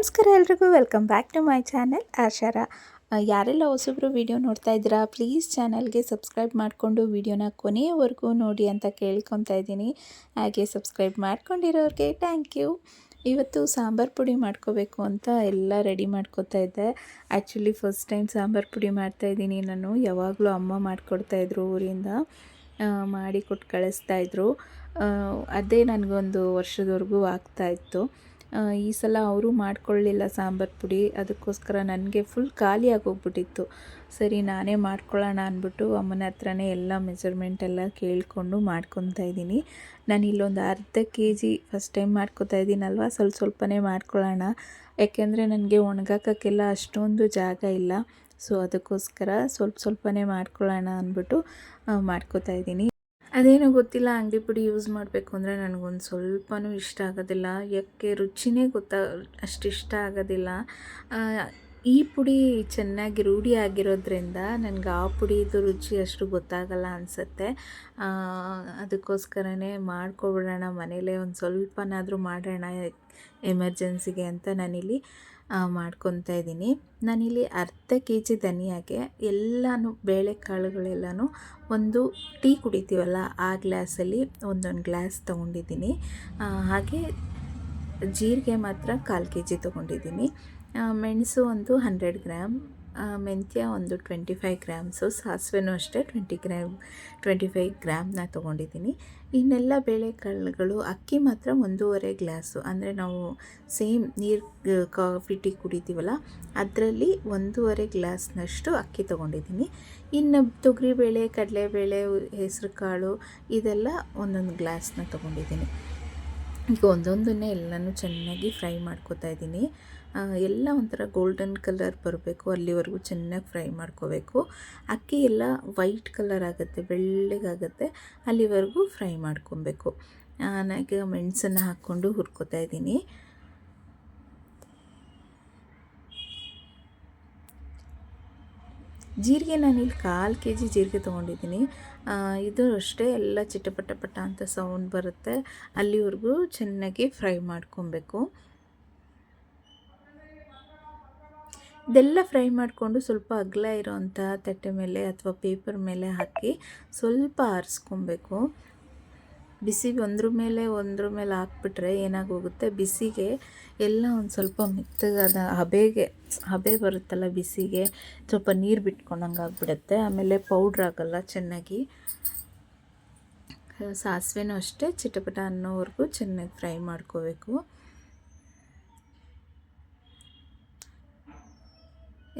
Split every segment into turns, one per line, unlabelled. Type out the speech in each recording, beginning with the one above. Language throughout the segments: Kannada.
ನಮಸ್ಕಾರ ಎಲ್ರಿಗೂ welcome back to my channel Ashara. ಯಾರೆಲ್ಲ ಹೊಸಬ್ರು ವಿಡಿಯೋ ನೋಡ್ತಾ ಇದ್ದೀರಾ ಪ್ಲೀಸ್ ಚಾನಲ್ಗೆ ಸಬ್ಸ್ಕ್ರೈಬ್ ಮಾಡಿಕೊಂಡು ವಿಡಿಯೋನ ಕೊನೆಯವರೆಗೂ ನೋಡಿ ಅಂತ ಕೇಳ್ಕೊತಾ ಇದ್ದೀನಿ. ಹಾಗೆ ಸಬ್ಸ್ಕ್ರೈಬ್ ಮಾಡ್ಕೊಂಡಿರೋರಿಗೆ ಥ್ಯಾಂಕ್ ಯು ಇವತ್ತು ಸಾಂಬಾರು ಪುಡಿ ಮಾಡ್ಕೋಬೇಕು ಅಂತ ಎಲ್ಲ ರೆಡಿ ಮಾಡ್ಕೋತಾ ಇದ್ದೆ. ಆ್ಯಕ್ಚುಲಿ ಫಸ್ಟ್ ಟೈಮ್ ಸಾಂಬಾರು ಪುಡಿ ಮಾಡ್ತಾಯಿದ್ದೀನಿ ನಾನು. ಯಾವಾಗಲೂ ಅಮ್ಮ ಮಾಡಿಕೊಡ್ತಾಯಿದ್ರು ಊರಿಂದ. ಮಾಡಿ ಕೊಟ್ಟು ಕಳಿಸ್ತಾಯಿದ್ರು ಅದೇ ನನಗೊಂದು ವರ್ಷದವರೆಗೂ ಆಗ್ತಾಯಿತ್ತು ಈ ಸಲ ಅವರು ಮಾಡ್ಕೊಳ್ಳಿಲ್ಲ ಸಾಂಬಾರು ಪುಡಿ. ಅದಕ್ಕೋಸ್ಕರ ನನಗೆ ಫುಲ್ ಖಾಲಿ ಹೋಗ್ಬಿಟ್ಟಿತ್ತು ಸರಿ, ನಾನೇ ಮಾಡ್ಕೊಳ್ಳೋಣ ಅಂದ್ಬಿಟ್ಟು ಅಮ್ಮನ ಹತ್ರನೇ ಎಲ್ಲ ಮೆಜರ್ಮೆಂಟ್ ಎಲ್ಲ ಕೇಳಿಕೊಂಡು ಮಾಡ್ಕೊತಾ ಇದ್ದೀನಿ. ನಾನು ಇಲ್ಲೊಂದು ಅರ್ಧ ಕೆ ಜಿ ಫಸ್ಟ್ ಟೈಮ್ ಮಾಡ್ಕೊತಾ ಇದ್ದೀನಲ್ವ? ಸ್ವಲ್ಪ ಸ್ವಲ್ಪನೇ ಮಾಡ್ಕೊಳ್ಳೋಣ. ಯಾಕೆಂದರೆ ನನಗೆ ಒಣಗಾಕೋಕ್ಕೆಲ್ಲ ಅಷ್ಟೊಂದು ಜಾಗ ಇಲ್ಲ. ಸೊ ಅದಕ್ಕೋಸ್ಕರ ಸ್ವಲ್ಪ ಸ್ವಲ್ಪನೇ ಮಾಡ್ಕೊಳ್ಳೋಣ ಅಂದ್ಬಿಟ್ಟು ಮಾಡ್ಕೊತಾ ಇದ್ದೀನಿ. ಅದೇನೋ ಗೊತ್ತಿಲ್ಲ, ಅಂಗಡಿ ಪುಡಿ ಯೂಸ್ ಮಾಡಬೇಕು ಅಂದರೆ ನನಗೊಂದು ಸ್ವಲ್ಪನೂ ಇಷ್ಟ ಆಗೋದಿಲ್ಲ. ಯಾಕೆ, ರುಚಿನೇ ಗೊತ್ತಾ, ಅಷ್ಟು ಇಷ್ಟ ಆಗೋದಿಲ್ಲ. ಈ ಪುಡಿ ಚೆನ್ನಾಗಿ ರೂಢಿ ಆಗಿರೋದ್ರಿಂದ ನನಗೆ ಆ ಪುಡಿದು ರುಚಿ ಅಷ್ಟು ಗೊತ್ತಾಗಲ್ಲ ಅನಿಸುತ್ತೆ. ಅದಕ್ಕೋಸ್ಕರನೇ ಮಾಡ್ಕೊಬಿಡೋಣ, ಮನೇಲೇ ಒಂದು ಸ್ವಲ್ಪನಾದರೂ ಮಾಡೋಣ, ಎಮರ್ಜೆನ್ಸಿಗೆ ಅಂತ ನಾನಿಲ್ಲಿ. ಮಾಡ್ಕೊತಾ ಇದ್ದೀನಿ. ನಾನಿಲ್ಲಿ ಅರ್ಧ ಕೆ ಜಿ ಧನಿಯಾಗೆ ಎಲ್ಲನೂ ಬೇಳೆಕಾಳುಗಳೆಲ್ಲನೂ ಒಂದು ಟೀ ಕುಡಿತೀವಲ್ಲ ಆ ಗ್ಲಾಸಲ್ಲಿ ಒಂದೊಂದು ಗ್ಲಾಸ್ ತೊಗೊಂಡಿದ್ದೀನಿ. ಹಾಗೆ ಜೀರಿಗೆ ಮಾತ್ರ ಕಾಲು ಕೆ ಜಿ ತೊಗೊಂಡಿದ್ದೀನಿ ಮೆಣಸು ಒಂದು ಹಂಡ್ರೆಡ್ ಗ್ರಾಮ್. ಮೆಂತ್ಯ ಒಂದು ಟ್ವೆಂಟಿ ಫೈವ್ ಗ್ರಾಮ್ಸು, ಸಾಸಿವೆನೂ ಅಷ್ಟೇ ಟ್ವೆಂಟಿ ಗ್ರಾಮ್ ಟ್ವೆಂಟಿ ಫೈವ್ ಗ್ರಾಮ್ನ ತೊಗೊಂಡಿದ್ದೀನಿ. ಇನ್ನೆಲ್ಲ ಬೇಳೆಕಾಳುಗಳು, ಅಕ್ಕಿ ಮಾತ್ರ ಒಂದೂವರೆ ಗ್ಲಾಸು. ಅಂದರೆ ನಾವು ಸೇಮ್ ನೀರು ಕಾಫಿ, ಟೀ ಕುಡಿತೀವಲ್ಲ, ಅದರಲ್ಲಿ ಒಂದೂವರೆ ಗ್ಲಾಸ್ನಷ್ಟು ಅಕ್ಕಿ ತೊಗೊಂಡಿದ್ದೀನಿ. ಇನ್ನು ತೊಗರಿಬೇಳೆ, ಕಡಲೆಬೇಳೆ ಹೆಸರು ಕಾಳು ಇದೆಲ್ಲ ಒಂದೊಂದು ಗ್ಲಾಸ್ನ ತೊಗೊಂಡಿದ್ದೀನಿ. ಈಗ ಒಂದೊಂದನ್ನೇ ಎಲ್ಲನೂ ಚೆನ್ನಾಗಿ ಫ್ರೈ ಮಾಡ್ಕೋತಾ ಇದ್ದೀನಿ. ಎಲ್ಲ ಒಂಥರ ಗೋಲ್ಡನ್ ಕಲರ್ ಬರಬೇಕು, ಅಲ್ಲಿವರೆಗೂ ಚೆನ್ನಾಗಿ ಫ್ರೈ ಮಾಡ್ಕೋಬೇಕು. ಅಕ್ಕಿ ಎಲ್ಲ ವೈಟ್ ಕಲರ್ ಆಗುತ್ತೆ, ಬೆಳ್ಳಗಾಗುತ್ತೆ, ಅಲ್ಲಿವರೆಗೂ ಫ್ರೈ ಮಾಡ್ಕೊಬೇಕು. ನಾನೀಗ ಮೆಣಸನ್ನು ಹಾಕ್ಕೊಂಡು ಹುರ್ಕೋತಾ ಇದ್ದೀನಿ. ಜೀರಿಗೆ ನಾನಿಲ್ಲಿ ಕಾಲು ಕೆ ಜಿ ಜೀರಿಗೆ ತೊಗೊಂಡಿದ್ದೀನಿ. ಇದು ಅಷ್ಟೇ, ಎಲ್ಲ ಚಿಟಪಟ ಪಟ ಅಂತ ಸೌಂಡ್ ಬರುತ್ತೆ. ಅಲ್ಲಿವರೆಗೂ ಚೆನ್ನಾಗಿ ಫ್ರೈ ಮಾಡ್ಕೊಬೇಕು. ಇದೆಲ್ಲ ಫ್ರೈ ಮಾಡಿಕೊಂಡು ಸ್ವಲ್ಪ ಅಗಲ ಇರೋವಂಥ ತಟ್ಟೆ ಮೇಲೆ ಅಥವಾ ಪೇಪರ್ ಮೇಲೆ ಹಾಕಿ ಸ್ವಲ್ಪ ಆರಿಸ್ಕೊಬೇಕು. ಬಿಸಿ ಒಂದ್ರ ಮೇಲೆ ಒಂದ್ರ ಮೇಲೆ ಹಾಕ್ಬಿಟ್ರೆ ಏನಾಗೋಗುತ್ತೆ? ಬಿಸಿಗೆ ಎಲ್ಲ ಒಂದು ಸ್ವಲ್ಪ ಮೆತ್ತಗಾದ ಹಬೆಗೆ, ಹಬೆ ಬರುತ್ತಲ್ಲ ಬಿಸಿಗೆ, ಸ್ವಲ್ಪ ನೀರು ಬಿಟ್ಕೊಂಡಂಗೆ ಆಗಿಬಿಡುತ್ತೆ. ಆಮೇಲೆ ಪೌಡ್ರ್ ಆಗಲ್ಲ ಚೆನ್ನಾಗಿ. ಸಾಸಿವೆನೂ ಅಷ್ಟೇ, ಚಿಟಪಟ ಅನ್ನೋವರೆಗೂ ಚೆನ್ನಾಗಿ ಫ್ರೈ ಮಾಡ್ಕೋಬೇಕು.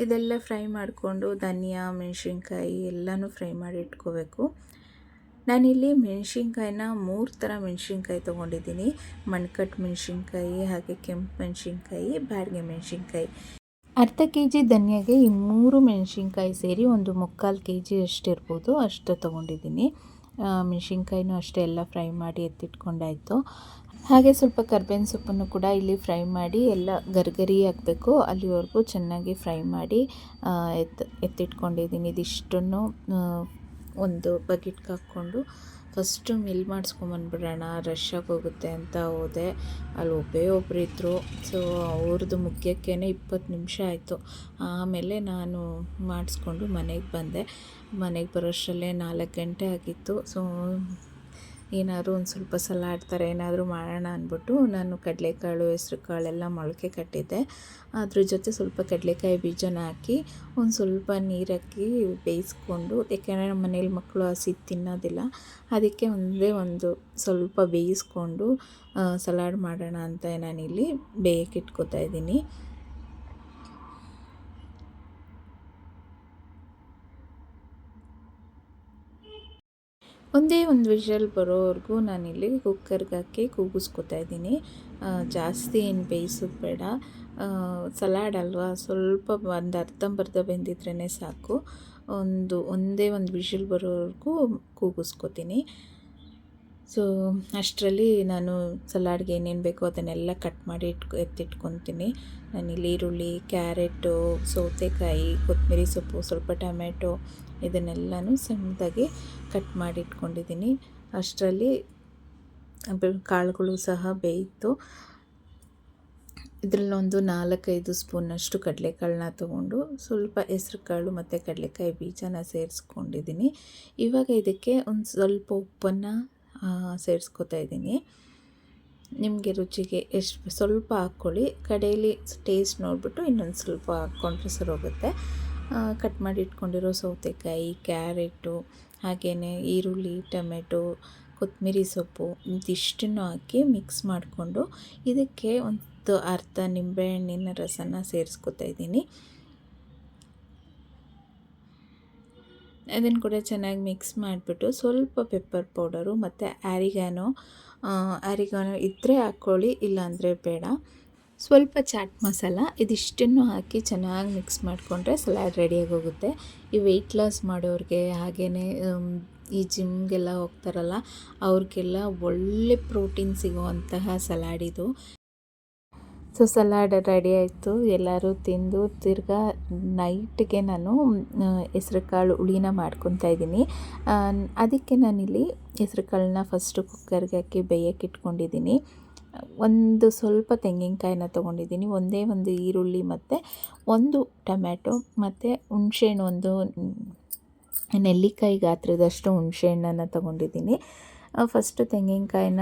ಇದೆಲ್ಲ ಫ್ರೈ ಮಾಡಿಕೊಂಡು ಧನಿಯಾ, ಮೆಣಸಿನ್ಕಾಯಿ ಎಲ್ಲನೂ ಫ್ರೈ ಮಾಡಿ ಇಟ್ಕೋಬೇಕು. ನಾನಿಲ್ಲಿ ಮೆಣಸಿನ್ಕಾಯಿನ ಮೂರು ಥರ ಮೆಣಸಿನ್ಕಾಯಿ ತೊಗೊಂಡಿದ್ದೀನಿ. ಮಣ್ಕಟ್ಟು ಮೆಣಸಿನ್ಕಾಯಿ, ಹಾಗೆ ಕೆಂಪು ಮೆಣಸಿನ್ಕಾಯಿ, ಬ್ಯಾಡ್ಗೆ ಮೆಣಸಿನ್ಕಾಯಿ. ಅರ್ಧ ಕೆ ಜಿ ಧನಿಯಾಗೆ ಈ ಮೂರು ಮೆಣಸಿನ್ಕಾಯಿ ಸೇರಿ ಒಂದು ಮುಕ್ಕಾಲು ಕೆ ಜಿ ಅಷ್ಟಿರ್ಬೋದು, ಅಷ್ಟು ತೊಗೊಂಡಿದ್ದೀನಿ. ಮೆಣಸಿನ್ಕಾಯಿನೂ ಅಷ್ಟೇ ಎಲ್ಲ ಫ್ರೈ ಮಾಡಿ ಎತ್ತಿಟ್ಕೊಂಡಾಯಿತು. ಹಾಗೆ ಸ್ವಲ್ಪ ಕರ್ಬೇವಿನ ಸೊಪ್ಪನ್ನು ಕೂಡ ಇಲ್ಲಿ ಫ್ರೈ ಮಾಡಿ ಎಲ್ಲ ಗರ್ಗರಿ ಆಗಬೇಕು. ಅಲ್ಲಿವರೆಗೂ ಚೆನ್ನಾಗಿ ಫ್ರೈ ಮಾಡಿ ಎತ್ತಿಟ್ಕೊಂಡಿದ್ದೀನಿ. ಇದಿಷ್ಟನ್ನು ಒಂದು ಬಕೆಟ್ಗೆ ಹಾಕ್ಕೊಂಡು ಫಸ್ಟು ಮಿಲ್ ಮಾಡಿಸ್ಕೊಂಬಂದ್ಬಿಡೋಣ ರಶ್ ಹೋಗುತ್ತೆ ಅಂತ ಹೋದೆ. ಅಲ್ಲಿ ಒಬ್ಬೇ ಒಬ್ಬರು ಇದ್ದರು ಸೊ ಅವ್ರದ್ದು ಮುಖ್ಯಕ್ಕೇ ಇಪ್ಪತ್ತು ನಿಮಿಷ ಆಯಿತು. ಆಮೇಲೆ ನಾನು ಮಾಡಿಸ್ಕೊಂಡು ಮನೆಗೆ ಬಂದೆ. ಮನೆಗೆ ಬರೋಷ್ಟರಲ್ಲೇ ನಾಲ್ಕು ಗಂಟೆ ಆಗಿತ್ತು. ಸೊ ಏನಾದರೂ ಒಂದು ಸ್ವಲ್ಪ ಸಲಾಡ್ ಥರ ಏನಾದರೂ ಮಾಡೋಣ ಅಂದ್ಬಿಟ್ಟು ನಾನು ಕಡಲೆಕಾಳು ಹೆಸ್ರು ಕಾಳೆಲ್ಲ ಮೊಳಕೆ ಕಟ್ಟಿದ್ದೆ. ಅದ್ರ ಜೊತೆ ಸ್ವಲ್ಪ ಕಡಲೆಕಾಯಿ ಬೀಜನ ಹಾಕಿ ಒಂದು ಸ್ವಲ್ಪ ನೀರು ಹಾಕಿ ಬೇಯಿಸ್ಕೊಂಡು, ಯಾಕೆಂದರೆ ನಮ್ಮ ಮನೇಲಿ ಮಕ್ಕಳು ಹಸಿ ತಿನ್ನೋದಿಲ್ಲ. ಅದಕ್ಕೆ ಒಂದೇ ಒಂದು ಸ್ವಲ್ಪ ಬೇಯಿಸ್ಕೊಂಡು ಸಲಾಡ್ ಮಾಡೋಣ ಅಂತ ನಾನಿಲ್ಲಿ ಬೇಯಕ್ಕೆ ಇಟ್ಕೋತಾ ಇದ್ದೀನಿ. ಒಂದೇ ಒಂದು ವಿಷಲ್ ಬರೋವರೆಗೂ ನಾನಿಲ್ಲಿ ಕುಕ್ಕರ್ಗೆ ಹಾಕಿ ಕೂಗಿಸ್ಕೊತಾ ಇದ್ದೀನಿ. ಜಾಸ್ತಿ ಏನು ಬೇಯಿಸೋದು ಬೇಡ. ಸಲಾಡ್ ಅಲ್ವಾ, ಸ್ವಲ್ಪ ಒಂದು ಅರ್ಧಂಬರ್ಧ ಬೆಂದಿದ್ರೇ ಸಾಕು. ಒಂದು, ಒಂದೇ ಒಂದು ವಿಷಲ್ ಬರೋವರೆಗೂ ಕೂಗಿಸ್ಕೊತೀನಿ. ಸೊ ಅಷ್ಟರಲ್ಲಿ ನಾನು ಸಲಾಡ್ಗೆ ಏನೇನು ಬೇಕೋ ಅದನ್ನೆಲ್ಲ ಕಟ್ ಮಾಡಿ ಇಟ್ಕೊ, ಎತ್ತಿಟ್ಕೊತೀನಿ. ನಾನಿಲ್ಲಿ ಈರುಳ್ಳಿ, ಕ್ಯಾರೆಟು, ಸೌತೆಕಾಯಿ ಕೊತ್ತಂಬರಿ ಸೊಪ್ಪು, ಸ್ವಲ್ಪ ಟೊಮೆಟೊ ಇದನ್ನೆಲ್ಲನೂ ಸಣ್ಣದಾಗಿ ಕಟ್ ಮಾಡಿ ಇಟ್ಕೊಂಡಿದ್ದೀನಿ. ಅಷ್ಟರಲ್ಲಿ ಕಾಳುಗಳು ಸಹ ಬೇಯಿತು ಇದರಲ್ಲೊಂದು ನಾಲ್ಕೈದು ಸ್ಪೂನಷ್ಟು ಕಡಲೆಕಾಳನ್ನ ತೊಗೊಂಡು ಸ್ವಲ್ಪ ಹೆಸ್ರು ಕಾಳು ಮತ್ತು ಕಡಲೆಕಾಯಿ ಬೀಜನ ಸೇರಿಸ್ಕೊಂಡಿದ್ದೀನಿ. ಇವಾಗ ಇದಕ್ಕೆ ಒಂದು ಸ್ವಲ್ಪ ಉಪ್ಪನ್ನು ಸೇರಿಸ್ಕೊತಾ ಇದ್ದೀನಿ. ನಿಮಗೆ ರುಚಿಗೆ ಎಷ್ಟು ಸ್ವಲ್ಪ ಹಾಕ್ಕೊಳ್ಳಿ. ಕಡೆಯಲ್ಲಿ ಟೇಸ್ಟ್ ನೋಡಿಬಿಟ್ಟು ಇನ್ನೊಂದು ಸ್ವಲ್ಪ ಹಾಕ್ಕೊಂಡ್ರೆ ಸರೋಗುತ್ತೆ ಕಟ್ ಮಾಡಿ ಇಟ್ಕೊಂಡಿರೋ ಸೌತೆಕಾಯಿ ಕ್ಯಾರೆಟು ಹಾಗೆಯೇ ಈರುಳ್ಳಿ, ಟೊಮೆಟೊ ಕೊತ್ತಂಬರಿ ಸೊಪ್ಪು ಇದಿಷ್ಟನ್ನು ಹಾಕಿ ಮಿಕ್ಸ್ ಮಾಡಿಕೊಂಡು ಇದಕ್ಕೆ ಒಂದು ಅರ್ಧ ನಿಂಬೆಹಣ್ಣಿನ ರಸನ ಸೇರಿಸ್ಕೊತಾ ಇದ್ದೀನಿ. ಅದನ್ನು ಕೂಡ ಚೆನ್ನಾಗಿ ಮಿಕ್ಸ್ ಮಾಡಿಬಿಟ್ಟು ಸ್ವಲ್ಪ ಪೆಪ್ಪರ್ ಪೌಡರು ಮತ್ತು ಆರಿಗಾನೋ ಆರಿಗಾನೋ ಇದ್ದರೆ ಹಾಕ್ಕೊಳ್ಳಿ ಇಲ್ಲಾಂದರೆ ಬೇಡ. ಸ್ವಲ್ಪ ಚಾಟ್ ಮಸಾಲ ಇದಿಷ್ಟನ್ನು ಹಾಕಿ ಚೆನ್ನಾಗಿ ಮಿಕ್ಸ್ ಮಾಡಿಕೊಂಡ್ರೆ ಸಲಾಡ್ ರೆಡಿಯಾಗಿ ಹೋಗುತ್ತೆ. ಈ ವೆಯ್ಟ್ ಲಾಸ್ ಮಾಡೋರಿಗೆ ಹಾಗೆಯೇ ಈ ಜಿಮ್ಗೆಲ್ಲ ಹೋಗ್ತಾರಲ್ಲ, ಅವ್ರಿಗೆಲ್ಲ ಒಳ್ಳೆ ಪ್ರೋಟೀನ್ ಸಿಗುವಂತಹ ಸಲಾಡ್ ಇದು. ಸೊ ಸಲಾಡ್ ರೆಡಿ ಆಯಿತು. ಎಲ್ಲರೂ ತಿಂದು ತಿರ್ಗಾ ನೈಟ್ಗೆ ನಾನು ಹೆಸ್ರು ಕಾಳು ಹುಳಿನ ಮಾಡ್ಕೊತಾ ಇದ್ದೀನಿ. ಅದಕ್ಕೆ ನಾನಿಲ್ಲಿ ಹೆಸ್ರು ಕಾಳನ್ನ ಫಸ್ಟು ಕುಕ್ಕರ್ಗೆ ಹಾಕಿ ಬೇಯಕ್ಕೆ ಇಟ್ಕೊಂಡಿದ್ದೀನಿ. ಒಂದು ಸ್ವಲ್ಪ ತೆಂಗಿನಕಾಯಿನ ತೊಗೊಂಡಿದ್ದೀನಿ. ಒಂದೇ ಒಂದು ಈರುಳ್ಳಿ ಮತ್ತು ಒಂದು ಟೊಮ್ಯಾಟೊ ಮತ್ತು ಹುಣ್ಸೆಹಣ್ಣು ಒಂದು ನೆಲ್ಲಿಕಾಯಿ ಗಾತ್ರದಷ್ಟು ಹುಣಸೆಹಣ್ಣನ್ನು ತೊಗೊಂಡಿದ್ದೀನಿ. ಫಸ್ಟು ತೆಂಗಿನಕಾಯಿನ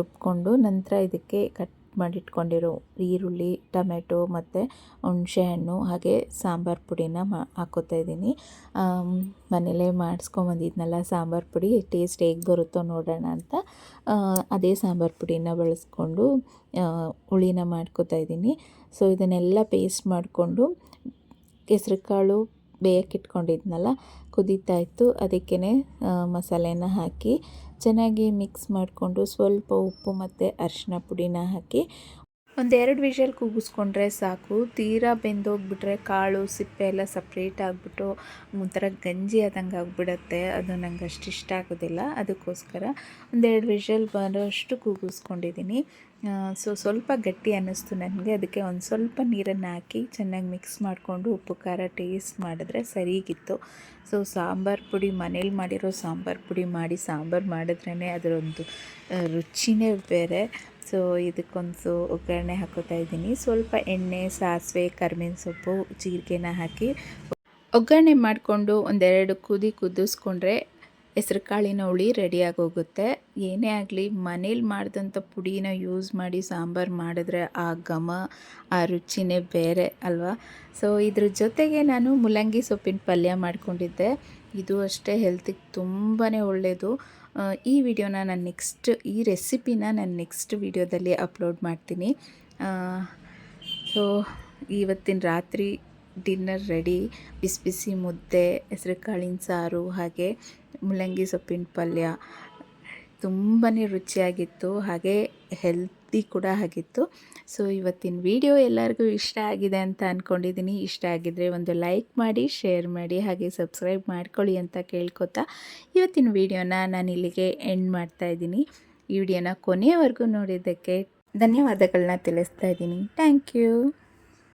ರುಬ್ಕೊಂಡು ನಂತರ ಇದಕ್ಕೆ ಕಟ್ ಮಾಡಿಟ್ಕೊಂಡಿರೋ. ಈರುಳ್ಳಿ ಟೊಮೆಟೊ ಮತ್ತು ಹುಣಸೆಹಣ್ಣು ಹಾಗೆ ಸಾಂಬಾರು ಪುಡಿನ ಮಾ, ಹಾಕೋತಾ ಇದ್ದೀನಿ. ಮನೇಲೇ ಮಾಡಿಸ್ಕೊಂಬಂದಿದ್ನಲ್ಲ ಸಾಂಬಾರು ಪುಡಿ ಟೇಸ್ಟ್ ಹೇಗೆ ಬರುತ್ತೋ ನೋಡೋಣ ಅಂತ. ಅದೇ ಸಾಂಬಾರು ಪುಡಿನ ಬಳಸ್ಕೊಂಡು ಹುಳಿನ ಮಾಡ್ಕೋತಾ ಇದ್ದೀನಿ. ಸೊ, ಇದನ್ನೆಲ್ಲ ಪೇಸ್ಟ್ ಮಾಡಿಕೊಂಡು ಹೆಸ್ರು ಕಾಳು ಬೇಯಕ್ಕಿಟ್ಕೊಂಡಿದ್ನಲ್ಲ ಕುದೀತಾ ಇತ್ತು. ಅದಕ್ಕೇ ಮಸಾಲೆನ ಹಾಕಿ ಚೆನ್ನಾಗಿ ಮಿಕ್ಸ್ ಮಾಡಿಕೊಂಡು ಸ್ವಲ್ಪ ಉಪ್ಪು ಮತ್ತು ಅರಿಶಿನ ಪುಡಿನ ಹಾಕಿ ಒಂದೆರಡು ವಿಷಲ್ ಕೂಗಿಸ್ಕೊಂಡ್ರೆ ಸಾಕು. ತೀರಾ ಬೆಂದೋಗ್ಬಿಟ್ರೆ ಕಾಳು, ಸಿಪ್ಪೆ ಎಲ್ಲ ಸಪ್ರೇಟ್ ಆಗಿಬಿಟ್ಟು ಒಂಥರ ಗಂಜಿ ಆದಂಗೆ ಆಗಿಬಿಡತ್ತೆ. ಅದು ನಂಗೆ ಅಷ್ಟು ಇಷ್ಟ ಆಗೋದಿಲ್ಲ. ಅದಕ್ಕೋಸ್ಕರ ಒಂದೆರಡು ವಿಷಲ್ ಬರೋಷ್ಟು ಕೂಗಿಸ್ಕೊಂಡಿದ್ದೀನಿ. ಸೊ ಸ್ವಲ್ಪ ಗಟ್ಟಿ ಅನ್ನಿಸ್ತು ನನಗೆ. ಅದಕ್ಕೆ ಒಂದು ಸ್ವಲ್ಪ ನೀರನ್ನು ಹಾಕಿ ಚೆನ್ನಾಗಿ ಮಿಕ್ಸ್ ಮಾಡಿಕೊಂಡು ಉಪ್ಪು, ಖಾರ ಟೇಸ್ಟ್ ಮಾಡಿದ್ರೆ ಸರಿಗಿತ್ತು. ಸೊ ಸಾಂಬಾರು ಪುಡಿ, ಮನೇಲಿ ಮಾಡಿರೋ ಸಾಂಬಾರು ಪುಡಿ ಮಾಡಿ ಸಾಂಬಾರು ಮಾಡಿದ್ರೇ ಅದರೊಂದು ರುಚಿನೇ ಬೇರೆ. ಸೊ ಇದಕ್ಕೊಂದು ಒಗ್ಗರಣೆ ಹಾಕೋತಾ ಇದ್ದೀನಿ. ಸ್ವಲ್ಪ ಎಣ್ಣೆ, ಸಾಸಿವೆ, ಕರ್ಬೇವಿನ ಸೊಪ್ಪು, ಜೀರಿಗೆನ ಹಾಕಿ ಒಗ್ಗರಣೆ ಮಾಡಿಕೊಂಡು ಒಂದೆರಡು ಕುದಿ ಕುದಿಸ್ಕೊಂಡ್ರೆ ಹೆಸ್ರು ಕಾಳಿನ ಹುಳಿ ರೆಡಿಯಾಗಿ ಹೋಗುತ್ತೆ. ಏನೇ ಆಗಲಿ, ಮನೇಲಿ ಮಾಡಿದಂಥ ಪುಡಿನ ಯೂಸ್ ಮಾಡಿ ಸಾಂಬಾರು ಮಾಡಿದ್ರೆ ಆ ಘಮ, ಆ ರುಚಿನೇ ಬೇರೆ ಅಲ್ವಾ? ಸೊ ಇದ್ರ ಜೊತೆಗೆ ನಾನು ಮುಲಂಗಿ ಸೊಪ್ಪಿನ ಪಲ್ಯ ಮಾಡಿಕೊಂಡಿದ್ದೆ. ಇದು ಅಷ್ಟೇ ಹೆಲ್ತಿಗೆ ತುಂಬಾ ಒಳ್ಳೆಯದು ಈ ವಿಡಿಯೋನ ನಾನು ನೆಕ್ಸ್ಟ್ ಈ ರೆಸಿಪಿನ ನಾನು ನೆಕ್ಸ್ಟ್ ವಿಡಿಯೋದಲ್ಲಿ ಅಪ್ಲೋಡ್ ಮಾಡ್ತೀನಿ. ಸೊ ಇವತ್ತಿನ ರಾತ್ರಿ ಡಿನ್ನರ್ ರೆಡಿ ಬಿಸಿ ಬಿಸಿ ಮುದ್ದೆ ಹೆಸರು ಕಾಳಿನ ಸಾರು ಹಾಗೆ. ಮುಲ್ಲಂಗಿ ಸೊಪ್ಪಿನ ಪಲ್ಯ ತುಂಬಾ ರುಚಿಯಾಗಿತ್ತು, ಹಾಗೆ ಹೆಲ್ತಿ ಕೂಡ ಆಗಿತ್ತು. ಸೊ ಇವತ್ತಿನ ವಿಡಿಯೋ ಎಲ್ಲರಿಗೂ ಇಷ್ಟ ಆಗಿದೆ ಅಂತ ಅಂದ್ಕೊಂಡಿದ್ದೀನಿ ಇಷ್ಟ ಆಗಿದ್ದರೆ ಒಂದು ಲೈಕ್ ಮಾಡಿ ಶೇರ್ ಮಾಡಿ, ಹಾಗೆ ಸಬ್ಸ್ಕ್ರೈಬ್ ಮಾಡ್ಕೊಳ್ಳಿ ಅಂತ ಕೇಳ್ಕೊತಾ ಇವತ್ತಿನ ವಿಡಿಯೋನ ನಾನು ಇಲ್ಲಿಗೆ ಎಂಡ್ ಮಾಡ್ತಾ ಇದ್ದೀನಿ. ಈ ವಿಡಿಯೋನ ಕೊನೆಯವರೆಗೂ ನೋಡಿದ್ದಕ್ಕೆ ಧನ್ಯವಾದಗಳನ್ನ ತಿಳಿಸ್ತಾ ಇದ್ದೀನಿ. Thank you